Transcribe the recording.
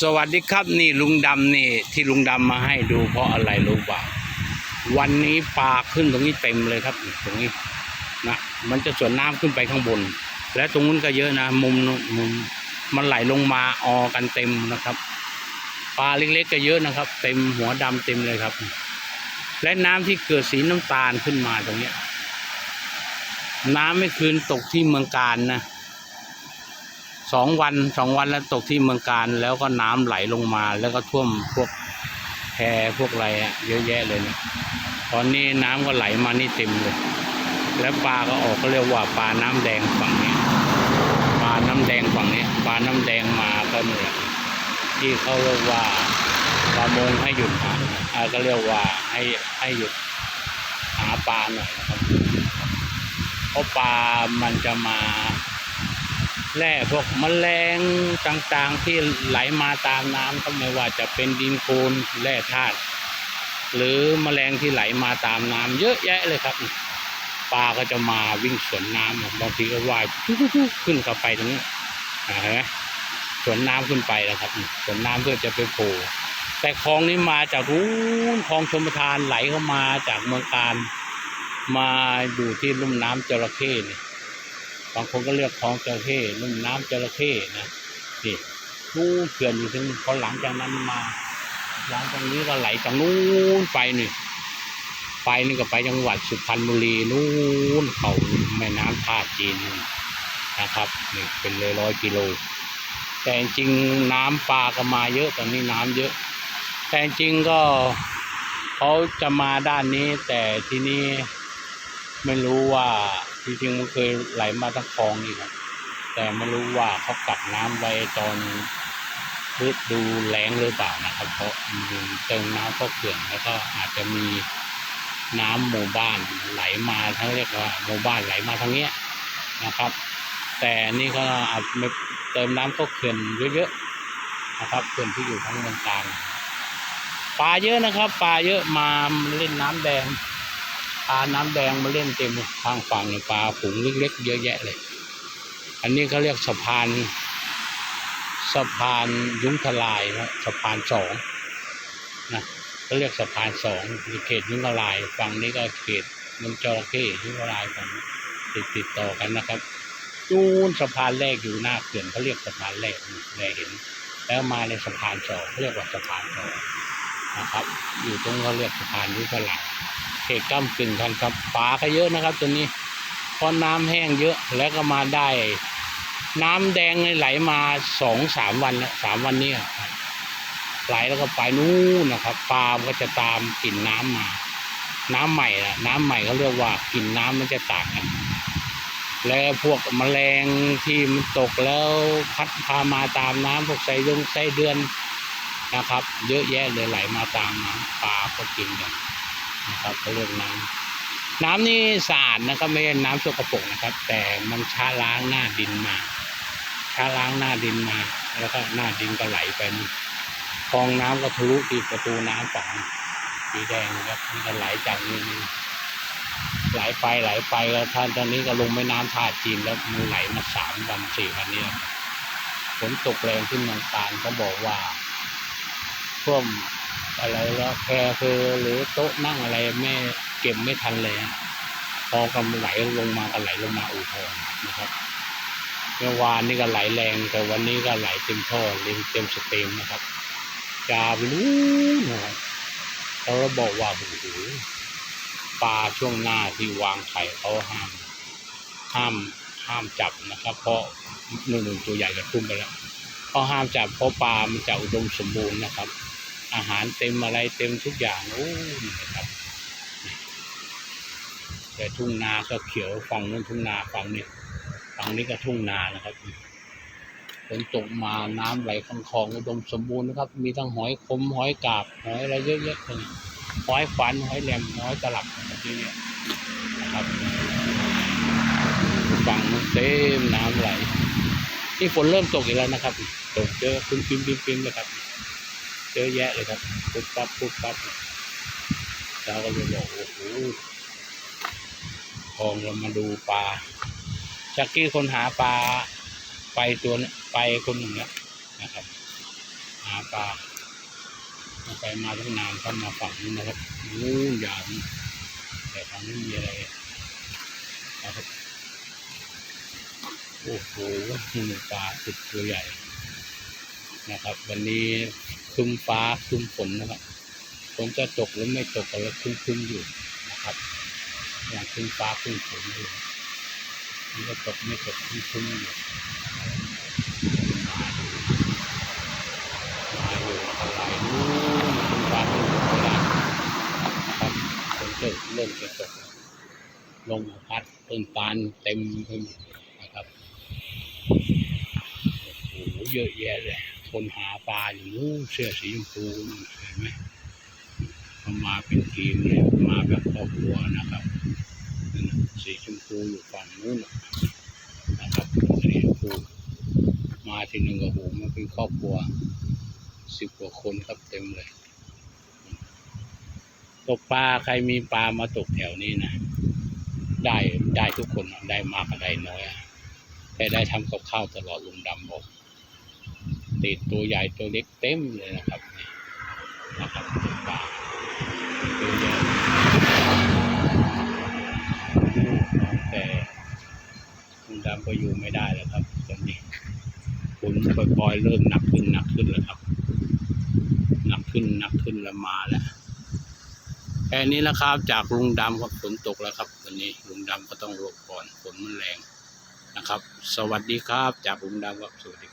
สวัสดีครับนี่ลุงดำนี่ ที่ลุงดำมาให้ดูเพราะอะไรรู้ป่าวันนี้ปลาขึ้นตรงนี้เต็มเลยครับ ตรงนี้นะมันจะส่วนน้ำขึ้นไปข้างบน และตรงนู้นก็เยอะนะมุมมุมมันไหลลงมาออกันเต็มนะครับปลาเล็กๆก็เยอะนะครับ เต็มหัวดำเต็มเลยครับ และน้ำที่เกิดสีน้ำตาลขึ้นมาตรงเนี้ยน้ำไม่คืนตกที่เมืองการนะ สองวันสองวันแล้วตกที่เมืองการแล้วก็น้ำไหลลงมาแล้วก็ท่วมพวกแพพวกอะไรอะเยอะแยะเลยเนี่ยตอนนี้น้ำก็ไหลมานี่เต็มเลย แล้วปลาก็ออกก็เรียกว่าปลาน้ำแดงฝั่งนี้ปลาน้ำแดงฝั่งนี้ปลาน้ำแดงมาก็เนี่ยที่เขาเรียกว่าประมงให้หยุดหาอ่าก็เรียกว่าให้ให้หยุดหาปลาหน่อยนะครับเพราะปลามันจะมา แร่พวกมแมลงต่างๆที่ไหลมาตามน้ำก็ไม่ว่าจะเป็นดินโคลนแร่ธาตุหรือมแมลงที่ไหลมาตามน้ำเยอะแยะเลยครับปลาก็จะมาวิ่งสวนน้ำบางทีก็ว่ายขึ้นเข้าไปตรงนี้เห็นไหมสวนน้ำขึ้นไปนะครับสวนน้ำเพื่อจะไปโผล่แต่คลองนี้มาจากนู้นคลองชมทานไหลเข้ามาจากเมืองการ มาอยู่ที่ลุ่มน้ำจระเข้เนี่ย บางคนก็เรียกคลองจระเข้ลุ่มน้ำจระเข้นะนี่นู่นเขื่อนอยู่ถึงพอหลังจากนั้นมาหลังจากนี้ก็ไหลจากนู้นไปนี่ไปนี่ก็ไปจังหวัดสุพรรณบุรีนู่นเขาแม่น้ำท่าจีนนะครับนี่เป็นเลยร้อยกิโลแต่จริงน้ำปลาก็มาเยอะตอนนี้น้ำเยอะ แต่จริงก็เขาจะมาด้านนี้แต่ที่นี้ ไม่รู้ว่าจริงๆมันเคยไหลมาทั้งคลองนี่ครับ แต่ไม่รู้ว่าเขากักน้ำไว้ตอนฤดูแล้งหรือเปล่านะครับ เพราะเติมน้ำเข้าเขื่อนแล้วก็อาจจะมีน้ำหมู่บ้านไหลมาทั้งเรียกว่าหมู่บ้านไหลมาทางเนี้ยนะครับ แต่นี่ก็อาจเติมน้ำเข้าเขื่อนเยอะๆนะครับเขื่อนที่อยู่ทั้งเมืองการปลาเยอะนะครับปลาเยอะมาเล่นน้ำแดง ปลาน้ำแดงมาเล่นเต็มทางฝั่งเนี่ยปลาฝูงเล็กๆเยอะแยะเลย อันนี้เขาเรียกสะพานสะพานยุ้งทลายนะสะพานสองนะเขาเรียกสะพานสองมีเขตยุ้งทลายฝั่งนี้ก็เขตมืองจระเข้ยุ้งทลายฝั่งนี้ติดติดต่อกันนะครับนู่นสะพานแรกอยู่หน้าเขื่อนเขาเรียกสะพานแรกแรกเห็น แล้วมาในสะพานสองเขาเรียกว่าสะพานสอง นะครับ อยู่ตรงเขาเรียกสะพานยุ้งทลายเขตก้ากึ่งกันครับปลาก็เยอะนะครับตัวนี้เพราะน้ำแห้งเยอะแล้วก็มาได้ น้ำแดงไหลมาสองสามวันแล้วสามวันนี้ไหลแล้วก็ไปนู่นนะครับปลามันก็จะตามกลิ่นน้ำมา น้ำใหม่นะน้ำใหม่เขาเรียกว่ากลิ่นน้ำมันจะต่างกันแล้วพวกแมลงที่มันตกแล้วพัดพามาตามน้ำพวกไส้ดงไส้เดือน นะครับ เยอะแยะเลยไหลมาตามน้ำปลาก็กินกันนะครับเขาเรียกน้ำน้ำนี่สะอาดนะครับไม่ใช่น้ำสกปรกนะครับ แต่มันช้าล้างหน้าดินมาช้าล้างหน้าดินมา แล้วก็หน้าดินก็ไหลไปนี่คลองน้ำก็ทะลุที่ประตูน้ำฝั่งสีแดงนะครับนี่ก็ไหลจากนี่ไหลไปไหลไปแล้วท่านตอนนี้ก็ลงแม่น้ำท่าจีนแล้วมันไหลมาสามวันสี่วันนี้ฝนตกแรงขึ้นเมืองการเขาบอกว่า ท่วมอะไรแล้วแพรคือหรือโต๊ะนั่งอะไรไม่เก็บไม่ทันเลยพอกำไหลลงมาก็ไหลลงมาอู่ทอนะครับเมื่อวานนี่ก็ไหลแรง แต่วันนี้ก็ไหลเต็มท่อเต็มเต็มสเต็มนะครับจาไปรู้นะครับเขาบอกว่าโอ้โหปลาช่วงหน้าที่วางไข่เขาห้ามห้ามห้ามจับนะครับ เพราะหนึ่งตัวใหญ่จะพุ่งไปแล้วเขาห้ามจับเพราะปลามันจะอุดมสมบูรณ์นะครับ อาหารเต็มอะไรเต็มทุกอย่างโอ้นี่นะครับ แต่ทุ่งนาก็เขียวฝั่งนู้นทุ่งนาฝั่งนี้ฝั่งนี้ก็ทุ่งนานะครับฝนตกมาน้ำไหลคลองคลองอุดมสมบูรณ์นะครับ มีทั้งหอยคมหอยกาบหอยอะไรเยอะแยะเลยหอยฝันหอยแหลมหอยตลับแบบนี้เนี่ยนะครับฝั่งนู้นเต็มน้ำไหลนี่ฝนเริ่มตกอีกแล้วนะครับ ตกเยอะปิ้มปิ้มปิ้มปิ้มนะครับ ยอะแยะเลยครับปุ๊บปั๊บปุ๊บปั๊บเราก็เลยบอกโอ้โหทองเรามาดูปลาจากกี้คนหาปลาไปตัวนี้ไปคนหนึ่งแล้วนะครับ หาปลาไปมาตั้งนานเข้ามาฝั่งนี้นะครับนู่นยาวแต่ทางนี้มีอะไรนะครับโอ้โหนี่ปลาสุดตัวใหญ่นะครับ วันนี้ ครึ้มฟ้าครึ้มฝนนะครับฝนจะตกหรือไม่ตกก็แล้วครึ้มอยู่นะครับ อย่างครึ้มฟ้าครึ้มฝนอยู่มันก็ตกไม่ตกครึ้มอยู่มาอยู่อะไรนู่นคุณฟ้าคุณฝนก็ได้ครับฝนจะเริ่มจะตกลมพัดต้นตาลเต็มไปหมดนะครับโอ้โหเยอะแยะเลย คนหาปลาอยู่นู้เสื้อสีชมพูเห็นไหมเขามาเป็นทีมเลยมาแบบครอบครัวนะครับ สีชมพูอยู่ฝั่งนู้นนะครับสีชมพูมาทีหนึ่งโอ้โหมันเป็นครอบครัวสิบกว่าคนครับเต็มเลย ตกปลาใครมีปลามาตกแถวนี้นะได้ได้ทุกคนได้มากกับได้น้อยแต่ได้ทำกับข้าวตลอดลุงดำบอก ติดตัวใหญ่ตัวเล็กเต็มเลยนะครับนะครับปลาตัวใหญ่แต่ลุงดำก็อยู่ไม่ได้แล้วครับตอนนี้ฝนปล่อยๆเริ่มหนักขึ้นหนักขึ้นแล้วครับหนักขึ้นหนักขึ้นแล้วมาแล้วแค่นี้นะครับ จากลุงดำครับฝนตกแล้วครับวันนี้ลุงดำก็ต้องหลบก่อนฝนมันแรงนะครับ สวัสดีครับ จากลุงดำครับสวัสดี